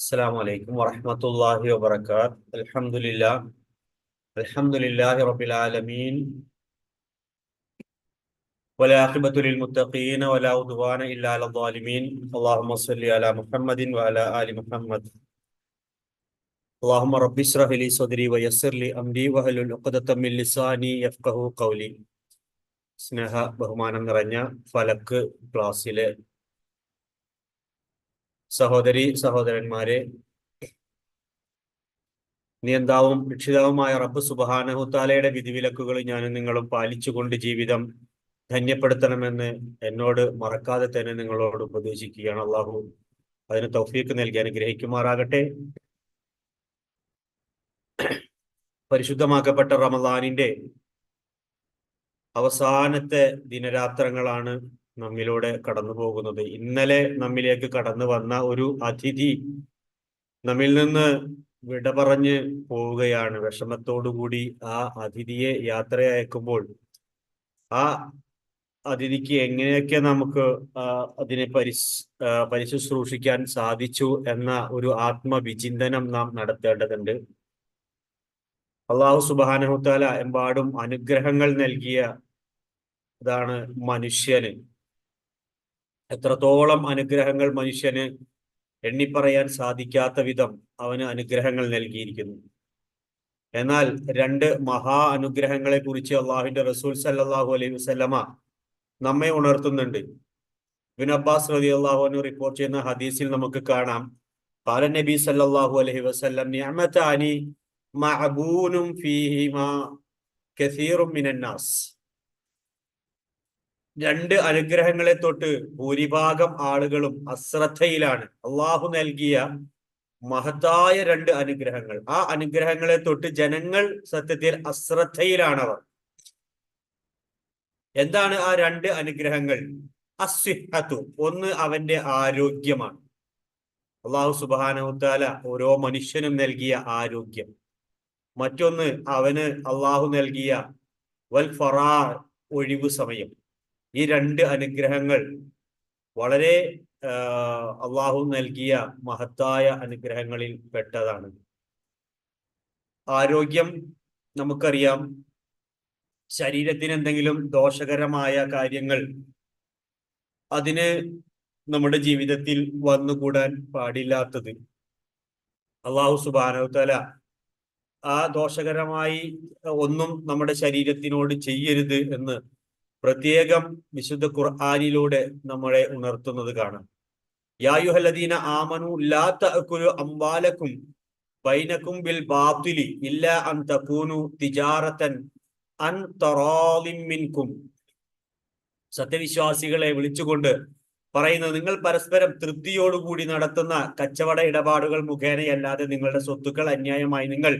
السلام عليكم ورحمة الله وبركاته الحمد لله الحمد لله رب العالمين ولا عقبة للمتقين ولا عدوان إلا على الظالمين اللهم صل على محمد وعلى آل محمد اللهم رب اشرح لي صدري ويسر لي أمري واحلل عقدة من لساني يفقه قولي സ്നേഹ ബഹുമാനം നിറഞ്ഞ ഫലക്ക് ക്ലാസ്സിലെ സഹോദരി സഹോദരന്മാരെ നിയന്താവും രക്ഷിതാവുമായ റബ്ബ് സുബാനഹുത്താലയുടെ വിധിവിലക്കുകൾ ഞാനും നിങ്ങളും പാലിച്ചുകൊണ്ട് ജീവിതം ധന്യപ്പെടുത്തണമെന്ന് എന്നോട് മറക്കാതെ തന്നെ നിങ്ങളോട് ഉപദേശിക്കുകയാണ്. അള്ളാഹു അതിന് തൗഫീക്ക് നൽകി അനുഗ്രഹിക്കുമാറാകട്ടെ. പരിശുദ്ധമാക്കപ്പെട്ട റമദാനിന്റെ അവസാനത്തെ ദിനരാത്രങ്ങളാണ് നമ്മിലൂടെ കടന്നു പോകുന്നത്. ഇന്നലെ നമ്മിലേക്ക് കടന്നു വന്ന ഒരു അതിഥി നമ്മിൽ നിന്ന് വിട പറഞ്ഞ് പോവുകയാണ്. വിഷമത്തോടുകൂടി ആ അതിഥിയെ യാത്ര അയക്കുമ്പോൾ ആ അതിഥിക്ക് എങ്ങനെയൊക്കെ നമുക്ക് അതിനെ പരിസ് പരിശുശ്രൂഷിക്കാൻ സാധിച്ചു എന്ന ഒരു ആത്മവിചിന്തനം നാം നടത്തേണ്ടതുണ്ട്. അള്ളാഹു സുബാനഹുത്താല എമ്പാടും അനുഗ്രഹങ്ങൾ നൽകിയ ഇതാണ് മനുഷ്യന്. എത്രത്തോളം അനുഗ്രഹങ്ങൾ മനുഷ്യന് എണ്ണിപ്പറയാൻ സാധിക്കാത്ത വിധം അവന് അനുഗ്രഹങ്ങൾ നൽകിയിരിക്കുന്നു. എന്നാൽ രണ്ട് മഹാ അനുഗ്രഹങ്ങളെ കുറിച്ച് അള്ളാഹുവിന്റെ റസൂൽ സല്ലാഹു അലൈഹി വസ്ലമ നമ്മെ ഉണർത്തുന്നുണ്ട്. വിനബ്ബാസ് റതി അള്ളാഹുനു റിപ്പോർട്ട് ചെയ്യുന്ന ഹദീസിൽ നമുക്ക് കാണാം. പാല നബി സല്ലാഹു അലൈഹി വസ്ലം രണ്ട് അനുഗ്രഹങ്ങളെ തൊട്ട് ഭൂരിഭാഗം ആളുകളും അശ്രദ്ധയിലാണ്. അള്ളാഹു നൽകിയ മഹത്തായ രണ്ട് അനുഗ്രഹങ്ങൾ. ആ അനുഗ്രഹങ്ങളെ തൊട്ട് ജനങ്ങൾ സത്യത്തിൽ അശ്രദ്ധയിലാണവർ. എന്താണ് ആ രണ്ട് അനുഗ്രഹങ്ങൾ? അസ്വിഹത്തു ഒന്ന് അവന്റെ ആരോഗ്യമാണ്. അള്ളാഹു സുബാനവുത്താല ഓരോ മനുഷ്യനും നൽകിയ ആരോഗ്യം. മറ്റൊന്ന് അവന് അള്ളാഹു നൽകിയ വൽ ഫറാ ഒഴിവു സമയം. ഈ രണ്ട് അനുഗ്രഹങ്ങൾ വളരെ അള്ളാഹു നൽകിയ മഹത്തായ അനുഗ്രഹങ്ങളിൽ പെട്ടതാണ്. ആരോഗ്യം നമുക്കറിയാം. ശരീരത്തിന് എന്തെങ്കിലും ദോഷകരമായ കാര്യങ്ങൾ അതിന് നമ്മുടെ ജീവിതത്തിൽ വന്നുകൂടാൻ പാടില്ലാത്തത്. അള്ളാഹു സുബാനവത്തല ആ ദോഷകരമായി ഒന്നും നമ്മുടെ ശരീരത്തിനോട് ചെയ്യരുത് എന്ന് പ്രത്യേകം വിശുദ്ധ ഖുർആാനിലൂടെ നമ്മളെ ഉണർത്തുന്നത് കാണാം. യായുഹലദീന ആമനു ലാ തഅകുലു അംവാലക്കും ബൈനക്കും ബിൽ ബാത്തിലി ഇല്ല അൻ തകൂനു തിജാറത്തൻ അൻ തറാലിം മിൻകും. സത്യവിശ്വാസികളെ വിളിച്ചുകൊണ്ട് പറയുന്നത് നിങ്ങൾ പരസ്പരം തൃപ്തിയോടുകൂടി നടത്തുന്ന കച്ചവട ഇടപാടുകൾ മുഖേനയല്ലാതെ നിങ്ങളുടെ സ്വത്തുക്കൾ അന്യായമായി നിങ്ങൾ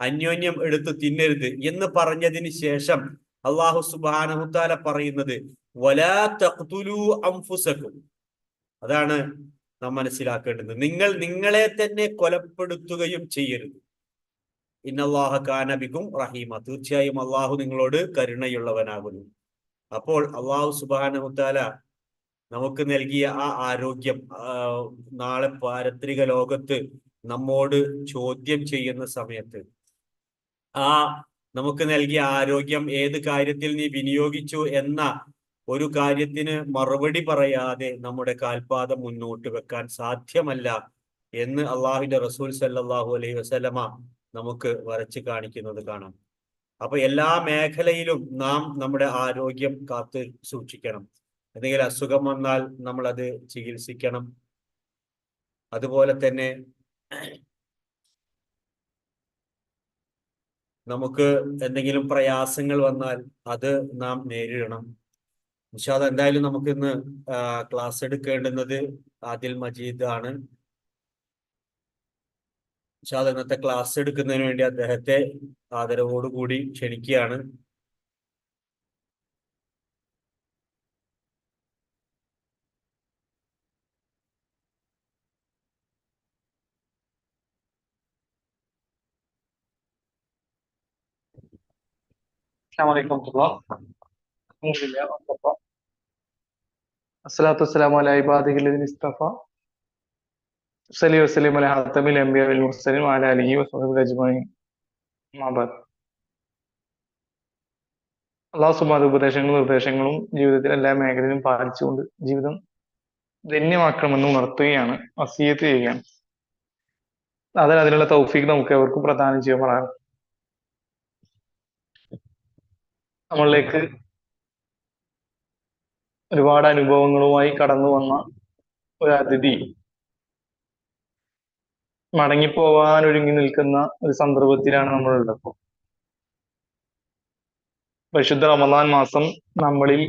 അന്യോന്യം എടുത്ത് തിന്നരുത് എന്ന് പറഞ്ഞതിന് ശേഷം അള്ളാഹു സുബാനഹുത്താല പറയുന്നത് അതാണ് നാം മനസ്സിലാക്കേണ്ടത്. നിങ്ങൾ നിങ്ങളെ തന്നെ കൊലപ്പെടുത്തുകയും ചെയ്യരുത്. ഇന്നല്ലാഹ കാനബിക്കും റഹീമ. തീർച്ചയായും അള്ളാഹു നിങ്ങളോട് കരുണയുള്ളവനാകുന്നു. അപ്പോൾ അള്ളാഹു സുബാനഹുത്താല നമുക്ക് നൽകിയ ആ ആരോഗ്യം നാളെ പാരത്രിക ലോകത്ത് നമ്മോട് ചോദ്യം ചെയ്യുന്ന സമയത്ത് ആ നമുക്ക് നൽകിയ ആരോഗ്യം ഏത് കാര്യത്തിൽ നീ വിനിയോഗിച്ചു എന്ന ഒരു കാര്യത്തിന് മറുപടി പറയാതെ നമ്മുടെ കാൽപാദം മുന്നോട്ട് വെക്കാൻ സാധ്യമല്ല എന്ന് അള്ളാഹുവിന്റെ റസൂൽ സല്ലാഹു അലൈഹി വസല്ലമ നമുക്ക് വരച്ച് കാണിക്കുന്നത് കാണാം. അപ്പൊ എല്ലാ മേഖലയിലും നാം നമ്മുടെ ആരോഗ്യം കാത്തു സൂക്ഷിക്കണം. എന്തെങ്കിലും അസുഖം വന്നാൽ നമ്മൾ അത് ചികിത്സിക്കണം. അതുപോലെ തന്നെ നമുക്ക് എന്തെങ്കിലും പ്രയാസങ്ങൾ വന്നാൽ അത് നാം നേരിടണം. നിഷാദ് എന്തായാലും നമുക്ക് ഇന്ന് ക്ലാസ് എടുക്കേണ്ടുന്നത് ആദിൽ മജീദ് ആണ്. നിഷാദ് ഇന്നത്തെ ക്ലാസ് എടുക്കുന്നതിന് വേണ്ടി അദ്ദേഹത്തെ ആദരവോടുകൂടി ക്ഷണിക്കുകയാണ്. ഉപദേശങ്ങളും നിർദ്ദേശങ്ങളും ജീവിതത്തിൽ എല്ലാ മേഖലയിലും പാലിച്ചുകൊണ്ട് ജീവിതം ധന്യമാക്കണമെന്ന് ഉണർത്തുകയാണ് അസീയത്ത് ചെയ്യുകയാണ്. അതിന് അതിനുള്ള തൗഫീഖ് നമുക്ക് എവർക്കും പ്രധാനം ചെയ്യുമ്പോഴാണ് നമ്മളിലേക്ക് ഒരുപാട് അനുഭവങ്ങളുമായി കടന്നു വന്ന ഒരു അതിഥി മടങ്ങിപ്പോവാൻ ഒരുങ്ങി നിൽക്കുന്ന ഒരു സന്ദർഭത്തിലാണ് നമ്മളുള്ളത്. ഇപ്പോൾ പരിശുദ്ധ റമദാൻ മാസം നമ്മളിൽ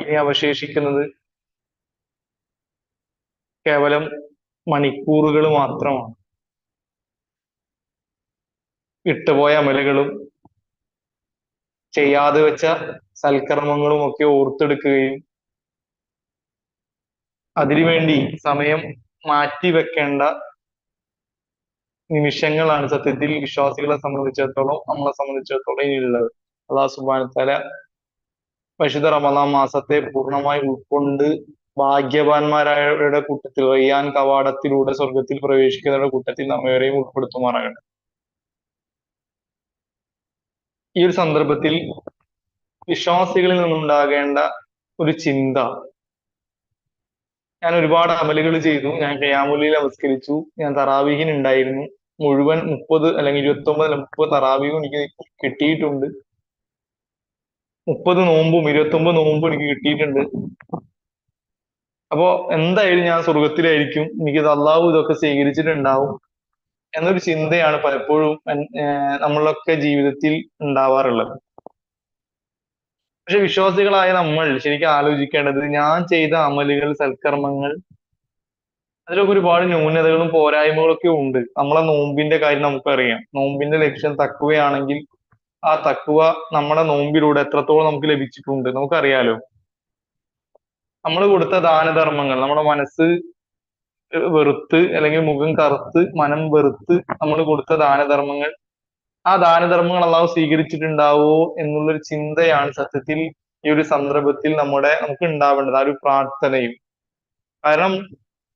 ഇനി അവശേഷിക്കുന്നത് കേവലം മണിക്കൂറുകൾ മാത്രമാണ്. ഇട്ടുപോയ അമലുകളും ചെയ്യാതെ വെച്ച സൽക്കർമ്മങ്ങളും ഒക്കെ ഓർത്തെടുക്കുകയും അതിനുവേണ്ടി സമയം മാറ്റി വെക്കേണ്ട നിമിഷങ്ങളാണ് സത്യത്തിൽ വിശ്വാസികളെ സംബന്ധിച്ചിടത്തോളം നമ്മളെ സംബന്ധിച്ചിടത്തോളം ഇനിയുള്ളത്. അള്ളാഹു സുബാന തല പരിശുദ്ധ റമദാം മാസത്തെ പൂർണമായി ഉൾക്കൊണ്ട് ഭാഗ്യവാന്മാരായവരുടെ കൂട്ടത്തിൽ റയ്യാൻ കവാടത്തിലൂടെ സ്വർഗത്തിൽ പ്രവേശിക്കുന്നവരുടെ കൂട്ടത്തിൽ നമ്മേവരെയും ഉൾപ്പെടുത്തുമാറാകട്ടെ. ഈ ഒരു സന്ദർഭത്തിൽ വിശ്വാസികളിൽ നിന്നുണ്ടാകേണ്ട ഒരു ചിന്ത. ഞാൻ ഒരുപാട് അമലുകൾ ചെയ്തു. ഞാൻ കയാമുലിയിൽ അവസ്കരിച്ചു. ഞാൻ തറാവീഹിൻ ഉണ്ടായിരുന്നു. മുഴുവൻ മുപ്പത് അല്ലെങ്കിൽ ഇരുപത്തി ഒമ്പത് മുപ്പത് തറാവീഹും എനിക്ക് കിട്ടിയിട്ടുണ്ട്. മുപ്പത് നോമ്പും ഇരുപത്തി ഒമ്പത് നോമ്പും എനിക്ക് കിട്ടിയിട്ടുണ്ട്. അപ്പോ എന്തായാലും ഞാൻ സ്വർഗത്തിലായിരിക്കും എനിക്കിത് അള്ളാഹു ഇതൊക്കെ സ്വീകരിച്ചിട്ടുണ്ടാവും. എന്നൊരു ചിന്തയാണ് പലപ്പോഴും നമ്മളൊക്കെ ജീവിതത്തിൽ ഉണ്ടാവാറുള്ളത്. പക്ഷെ വിശ്വാസികളായ നമ്മൾ ശരിക്കും ആലോചിക്കേണ്ടത് ഞാൻ ചെയ്ത അമലുകൾ സൽക്കർമ്മങ്ങൾ അതിലൊക്കെ ഒരുപാട് ന്യൂനതകളും പോരായ്മകളും ഒക്കെ ഉണ്ട്. നമ്മളെ നോമ്പിന്റെ കാര്യം നമുക്കറിയാം. നോമ്പിന്റെ ലക്ഷ്യം തക്കുകയാണെങ്കിൽ ആ തക്കുവ നമ്മുടെ നോമ്പിലൂടെ എത്രത്തോളം നമുക്ക് ലഭിച്ചിട്ടുണ്ട് നമുക്കറിയാലോ. നമ്മൾ കൊടുത്ത ദാനധർമ്മങ്ങൾ നമ്മുടെ മനസ്സ് വെറുത്ത് അല്ലെങ്കിൽ മുഖം കറുത്ത് മനം വെറുത്ത് നമ്മൾ കൊടുത്ത ദാനധർമ്മങ്ങൾ. ആ ദാനധർമ്മങ്ങൾ അള്ളാഹു സ്വീകരിച്ചിട്ടുണ്ടാവോ എന്നുള്ളൊരു ചിന്തയാണ് സത്യത്തിൽ ഈ ഒരു സന്ദർഭത്തിൽ നമ്മുടെ നമുക്ക് ഉണ്ടാവേണ്ടത് ആ ഒരു പ്രാർത്ഥനയും. കാരണം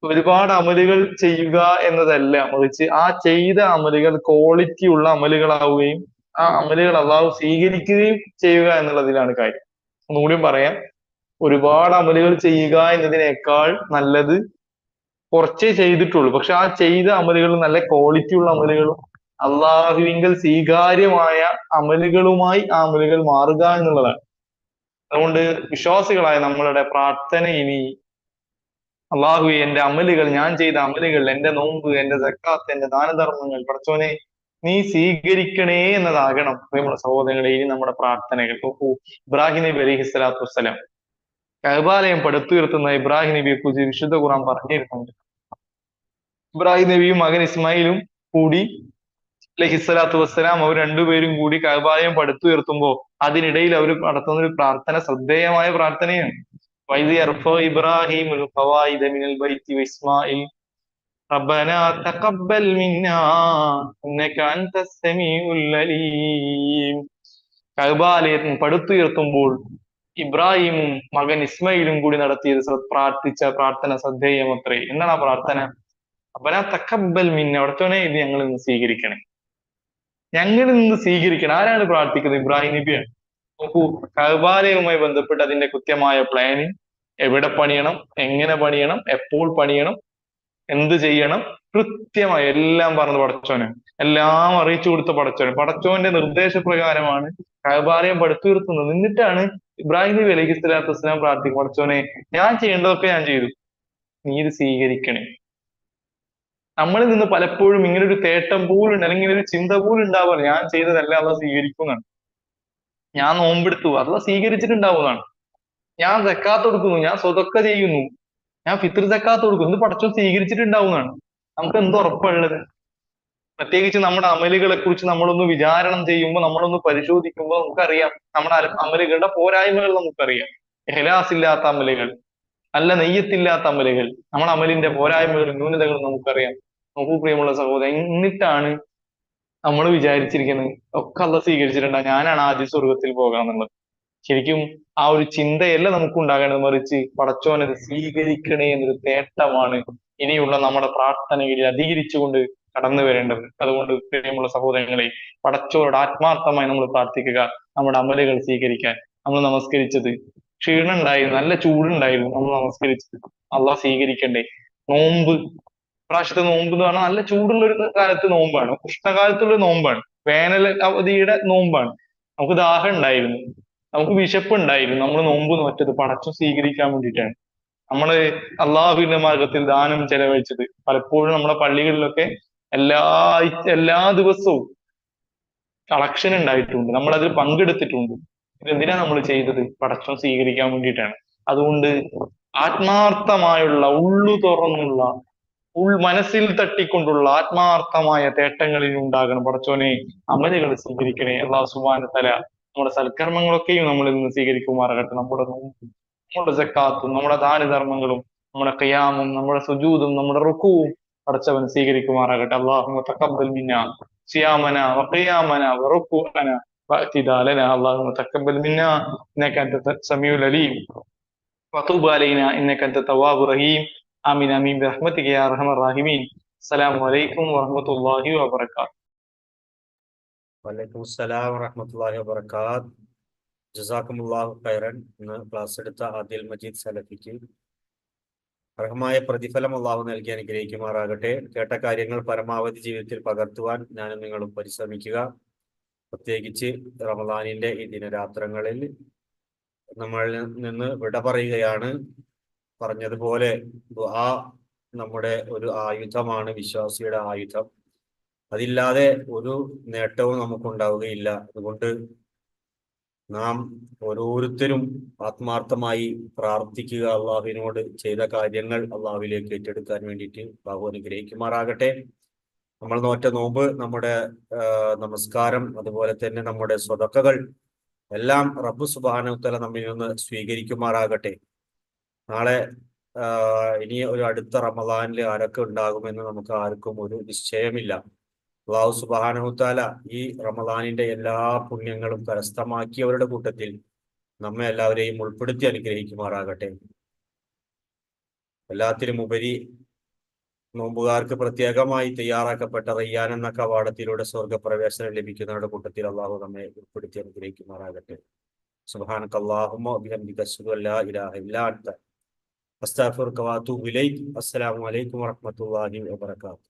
ഒരുപാട് അമലുകൾ ചെയ്യുക എന്നതല്ല മറിച്ച് ആ ചെയ്ത അമലുകൾ ക്വാളിറ്റി ഉള്ള അമലുകളാവുകയും ആ അമലുകൾ അള്ളാഹു സ്വീകരിക്കുകയും ചെയ്യുക എന്നുള്ളതിലാണ് കാര്യം. ഒന്നുകൂടിയും പറയാം ഒരുപാട് അമലുകൾ ചെയ്യുക എന്നതിനേക്കാൾ നല്ലത് കുറച്ചേ ചെയ്തിട്ടുള്ളൂ. പക്ഷെ ആ ചെയ്ത അമലുകൾ നല്ല ക്വാളിറ്റി ഉള്ള അമലുകളും അള്ളാഹുവിങ്കൽ സ്വീകാര്യമായ അമലുകളുമായി ആ അമലുകൾ മാറുക എന്നുള്ളതാണ്. അതുകൊണ്ട് വിശ്വാസികളായ നമ്മളുടെ പ്രാർത്ഥന ഇനി അള്ളാഹു എന്റെ അമലുകൾ ഞാൻ ചെയ്ത അമലുകൾ എന്റെ നോമ്പ് എന്റെ സക്കാത്ത് എന്റെ ദാനധർമ്മങ്ങൾ പഠിച്ചോനെ നീ സ്വീകരിക്കണേ എന്നതാകണം. പ്രിയമുള്ള സഹോദരങ്ങളെ ഇനി നമ്മുടെ പ്രാർത്ഥനകൾ. ഇബ്രാഹിം നബി അലൈഹി സ്വലാത്തു വസ്സലാം. കഹബാലയം പടുത്തുയർത്തുന്ന ഇബ്രാഹിം നബിയെ കുറിച്ച് വിശുദ്ധ ഖുറാൻ പറഞ്ഞിരുന്നുണ്ട് ഇബ്രാഹിം നബിയും മകൻ ഇസ്മായിലും കൂടി അലഹിസ്വലാത്തു വസ്സലാം അവർ രണ്ടുപേരും കൂടി കഹബാലയം പടുത്തുയർത്തുമ്പോ അതിനിടയിൽ അവർ നടത്തുന്ന ഒരു പ്രാർത്ഥന ശ്രദ്ധേയമായ പ്രാർത്ഥനയാണ് വൈദി അർഫ ഇബ്രാഹിം മിനൽ ബൈത്തി വഇസ്മായിൽ ربنا تقبل منا انك انت السميع العليم കഅബാലയത്തിൽ പടുത്തുയർത്തുമ്പോൾ ഇബ്രാഹിമും മകൻ ഇസ്മയിലും കൂടി നടത്തിയത് പ്രാർത്ഥിച്ച പ്രാർത്ഥന ശ്രദ്ധേയമത്രേ എന്നാണ് ആ പ്രാർത്ഥന? അപ്പനാ തക്കബൽ മിന്ന അവിടത്തോനെ ഇത് ഞങ്ങൾ ഇന്ന് സ്വീകരിക്കണേ. ഞങ്ങൾ നിന്ന് സ്വീകരിക്കണം. ആരാണ് പ്രാർത്ഥിക്കുന്നത്? ഇബ്രാഹിം നബിയാണ്. നോക്കൂ കഹബാലയവുമായി ബന്ധപ്പെട്ട് അതിന്റെ കൃത്യമായ പ്ലാനിങ് എവിടെ പണിയണം? എങ്ങനെ പണിയണം? എപ്പോൾ പണിയണം? എന്ത് ചെയ്യണം? കൃത്യമായി എല്ലാം പറഞ്ഞത് പടച്ചോന്. എല്ലാം അറിയിച്ചു കൊടുത്ത പടച്ചോന്. പടച്ചോന്റെ നിർദ്ദേശപ്രകാരമാണ് കഹബാലയം പടുത്തുയർത്തുന്നത്. എന്നിട്ടാണ് ഇബ്രാഹിം നബി അലൈഹി സ്വലാത്തു വസ്സലാം പ്രാർത്ഥിക്കും പടച്ചോനെ ഞാൻ ചെയ്യേണ്ടതൊക്കെ ഞാൻ ചെയ്തു. നീ ഇത് സ്വീകരിക്കണേ. നമ്മളിൽ നിന്ന് പലപ്പോഴും ഇങ്ങനെ ഒരു തേട്ടം പോലും അല്ലെങ്കിൽ ഒരു ചിന്ത പോലും ഉണ്ടാവാറ് ഞാൻ ചെയ്തതല്ല സ്വീകരിക്കും സ്വീകരിക്കുന്നതാണ് ഞാൻ നോമ്പെടുത്തു അല്ല സ്വീകരിച്ചിട്ടുണ്ടാവുന്നതാണ് ഞാൻ സക്കാത്ത് കൊടുക്കുന്നു ഞാൻ സ്വതൊക്കെ ചെയ്യുന്നു. ഞാൻ ഫിത്ർ സക്കാത്ത് കൊടുക്കുന്നു. ഇത് പടച്ചോൻ സ്വീകരിച്ചിട്ടുണ്ടാവുന്നതാണ് നമുക്ക് എന്ത് ഉറപ്പുള്ളത് പ്രത്യേകിച്ച് നമ്മുടെ അമലുകളെ കുറിച്ച് നമ്മളൊന്ന് വിചാരണം ചെയ്യുമ്പോൾ നമ്മളൊന്ന് പരിശോധിക്കുമ്പോൾ നമുക്കറിയാം. നമ്മുടെ അമലുകളുടെ പോരായ്മകൾ നമുക്കറിയാം. എഹ്ലാസ് ഇല്ലാത്ത അമലുകൾ നല്ല നെയ്യത്തില്ലാത്ത അമലുകൾ നമ്മുടെ അമലിന്റെ പോരായ്മകളും ന്യൂനതകൾ നമുക്കറിയാം. നോക്കൂ പ്രിയമുള്ള സഹോദരൻ എന്നിട്ടാണ് നമ്മൾ വിചാരിച്ചിരിക്കുന്നത് ഒക്കെ അല്ല സ്വീകരിച്ചിട്ടുണ്ടാവും ഞാനാണ് ആദ്യ സ്വർഗത്തിൽ പോകാൻ എന്നുള്ളത് ശരിക്കും ആ ഒരു ചിന്തയല്ല നമുക്ക് ഉണ്ടാകേണ്ടത് മറിച്ച് പടച്ചോനത് സ്വീകരിക്കണേ എന്നൊരു തേട്ടമാണ് ഇനിയുള്ള നമ്മുടെ പ്രാർത്ഥനയിൽ അധികരിച്ചുകൊണ്ട് കടന്നു വരേണ്ടത്. അതുകൊണ്ട് പ്രിയമുള്ള സഹോദരങ്ങളെ പടച്ചോരോട് ആത്മാർത്ഥമായി നമ്മൾ പ്രാർത്ഥിക്കുക നമ്മുടെ അമലുകൾ സ്വീകരിക്കാൻ. നമ്മൾ നമസ്കരിച്ചത് ക്ഷീണം നല്ല ചൂടുണ്ടായിരുന്നു നമ്മൾ നമസ്കരിച്ചത്. അള്ളാഹ് സ്വീകരിക്കണ്ടേ. നോമ്പ് പ്രാവശ്യത്തെ നോമ്പ് എന്ന് പറഞ്ഞാൽ നല്ല ചൂടുള്ള ഒരു കാലത്ത് നോമ്പാണ്. ഉഷ്ണകാലത്തുള്ള നോമ്പാണ്. വേനൽ അവധിയുടെ നോമ്പാണ്. നമുക്ക് ദാഹം ഉണ്ടായിരുന്നു. നമുക്ക് വിശപ്പ് ഉണ്ടായിരുന്നു. നമ്മൾ നോമ്പ് നോറ്റത് പടച്ചു സ്വീകരിക്കാൻ വേണ്ടിയിട്ടാണ്. നമ്മൾ അള്ളാഹുവിന്റെ മാർഗത്തിൽ ദാനം ചെലവഴിച്ചത്. പലപ്പോഴും നമ്മുടെ പള്ളികളിലൊക്കെ എല്ലാ എല്ലാ ദിവസവും കളക്ഷൻ ഉണ്ടായിട്ടുണ്ട്. നമ്മൾ അതിൽ പങ്കെടുത്തിട്ടുണ്ട്. ഇതെന്തിനാ നമ്മൾ ചെയ്തത്? പടച്ചം സ്വീകരിക്കാൻ വേണ്ടിയിട്ടാണ്. അതുകൊണ്ട് ആത്മാർത്ഥമായുള്ള ഉള്ളു തുറന്നുള്ള ഉൾ മനസ്സിൽ തട്ടിക്കൊണ്ടുള്ള ആത്മാർത്ഥമായ തേട്ടങ്ങളിൽ ഉണ്ടാകണം. പടച്ചോനെ അമലുകൾ സ്വീകരിക്കണേ. അള്ളാഹു സുബാന തല നമ്മുടെ സൽക്കർമ്മങ്ങളൊക്കെയും നമ്മളിൽ നിന്ന് സ്വീകരിക്കുമാറാകട്ടെ. നമ്മുടെ നമ്മുടെ സക്കാത്തും നമ്മുടെ ദാനധർമ്മങ്ങളും നമ്മുടെ ഖിയാമും നമ്മുടെ സുജൂദും നമ്മുടെ റുക്കുവും പടച്ചവൻ സ്വീകരിക്കുമാറാകട്ടെ അള്ളാഹു തക്കബൽ മിന്ന സിയാമന വഖിയാമന വറുക്കുഅന واعتدالنا اللهم تقبل منا انك انت السميع العليم وتوب علينا انك انت التواب الرحيم امين امين برحمتك يا ارحم الراحمين السلام عليكم ورحمه الله وبركاته വലൈക്കും അസ്സലാം വറഹ്മത്തുള്ളാഹി വബറകാത്ത് ജസാക്കുമുല്ലാഹു ഖൈറൻ ഇന്ന് ക്ലാസ് എടുത്ത ആദിൽ മജീദ് സലഫിക്ക് അർഹമായ പ്രതിഫലം അള്ളാഹു നൽകി അനുഗ്രഹിക്കുമാറാകട്ടെ. കേട്ട കാര്യങ്ങൾ പരമാവധി ജീവിതത്തിൽ പകർത്തുവാൻ ഞാനും നിങ്ങളും പരിശ്രമിക്കുക. പ്രത്യേകിച്ച് റമദാനിന്റെ ഈ ദിനരാത്രങ്ങളിൽ നമ്മളിൽ നിന്ന് വിട പറയുകയാണ്. പറഞ്ഞതുപോലെ ആ നമ്മുടെ ഒരു ആയുധമാണ് വിശ്വാസിയുടെ ആയുധം. അതില്ലാതെ ഒരു നേട്ടവും നമുക്കുണ്ടാവുകയില്ല. അതുകൊണ്ട് നാം ഓരോരുത്തരും ആത്മാർത്ഥമായി പ്രാർത്ഥിക്കുക. അള്ളാഹുവിനോട് ചെയ്ത കാര്യങ്ങൾ അള്ളാഹുവിലേക്ക് ഏറ്റെടുക്കാൻ വേണ്ടിയിട്ട് അള്ളാഹു അനുഗ്രഹിക്കുമാറാകട്ടെ. നമ്മൾ നോറ്റ നോമ്പ് നമ്മുടെ നമസ്കാരം അതുപോലെ തന്നെ നമ്മുടെ സ്വതക്കകൾ എല്ലാം റബ്ബു സുബാനുത്തല നമ്മിൽ നിന്ന് സ്വീകരിക്കുമാറാകട്ടെ. നാളെ ഇനി ഒരു അടുത്ത റമദാനിൽ ആരൊക്കെ ഉണ്ടാകുമെന്ന് നമുക്ക് ആർക്കും ഒരു നിശ്ചയമില്ല. അള്ളാഹു സുബാനഹുത്താല ഈ റമദാനിന്റെ എല്ലാ പുണ്യങ്ങളും കരസ്ഥമാക്കിയവരുടെ കൂട്ടത്തിൽ നമ്മെ എല്ലാവരെയും ഉൾപ്പെടുത്തി അനുഗ്രഹിക്കുമാറാകട്ടെ. എല്ലാത്തിനും ഉപരി നോമ്പുകാർക്ക് പ്രത്യേകമായി തയ്യാറാക്കപ്പെട്ട റയ്യാൻ എന്ന കവാടത്തിലൂടെ സ്വർഗപ്രവേശനം ലഭിക്കുന്നവരുടെ കൂട്ടത്തിൽ അള്ളാഹു നമ്മെ ഉൾപ്പെടുത്തി അനുഗ്രഹിക്കുമാറാകട്ടെ. അല്ലാഹുമ്മ വബിഹംദിക അശ്ഹദു അല്ലാ ഇലാഹ ഇല്ലാ അൻത. അസ്തഗ്ഫിറുക വഅതൂബു ഇലൈക്. അസ്സലാമു അലൈക്കും വറഹ്മത്തുള്ളാഹി വബറകാതുഹു.